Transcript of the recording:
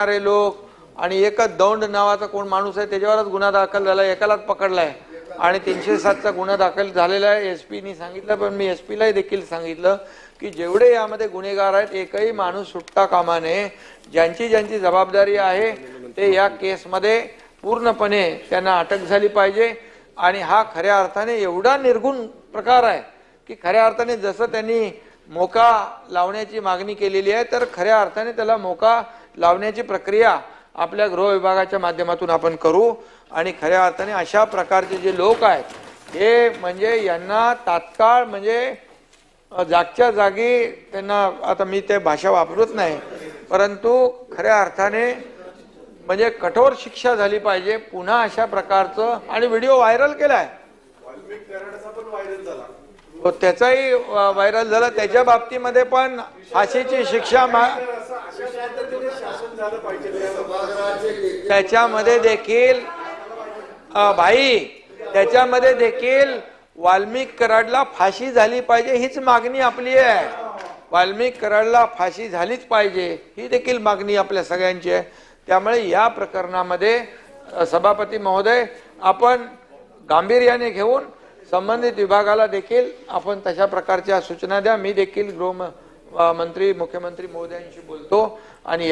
करणारे लोक आणि एकच दौंड नावाचा कोण माणूस आहे त्याच्यावरच गुन्हा दाखल झाला एकालाच पकडलाय. आणि तीनशे सातचा गुन्हा दाखल झालेला आहे. एस पीनी सांगितलं पण मी एस पीलाही देखील सांगितलं की जेवढे यामध्ये गुन्हेगार आहेत एकही माणूस सुट्टा कामा नये ज्यांची ज्यांची जबाबदारी आहे ते या केसमध्ये पूर्णपणे त्यांना अटक झाली पाहिजे. आणि हा खऱ्या अर्थाने एवढा निर्गुण प्रकार आहे की खऱ्या अर्थाने जसं त्यांनी मोका लावण्याची मागणी केलेली आहे तर खऱ्या अर्थाने त्याला मोका लावण्याची प्रक्रिया आपल्या गृह विभागाच्या माध्यमातून आपण करू. आणि खऱ्या अर्थाने अशा प्रकारचे जे लोक आहेत हे म्हणजे यांना तात्काळ म्हणजे जागच्या जागी त्यांना आता मी ते भाषा वापरत नाही परंतु खऱ्या अर्थाने म्हणजे कठोर शिक्षा झाली पाहिजे. पुन्हा अशा प्रकारचं आणि व्हिडिओ व्हायरल केलाय. हो, त्याचाही व्हायरल झाला. त्याच्या बाबतीमध्ये पण फाशीची शिक्षा मा- त्याच्यामध्ये देखील भाई त्याच्यामध्ये देखील वाल्मिक कराडला फाशी झाली पाहिजे हीच मागणी आपली आहे. वाल्मिक कराडला फाशी झालीच पाहिजे ही देखील मागणी आपल्या सगळ्यांची आहे. त्यामुळे या प्रकरणामध्ये सभापती महोदय आपण गांभीर्याने घेऊन संबंधित विभागाला देखील आपण तशा प्रकारच्या सूचना द्या. मी देखील गृह मंत्री मुख्यमंत्री महोदयांशी बोलतो आणि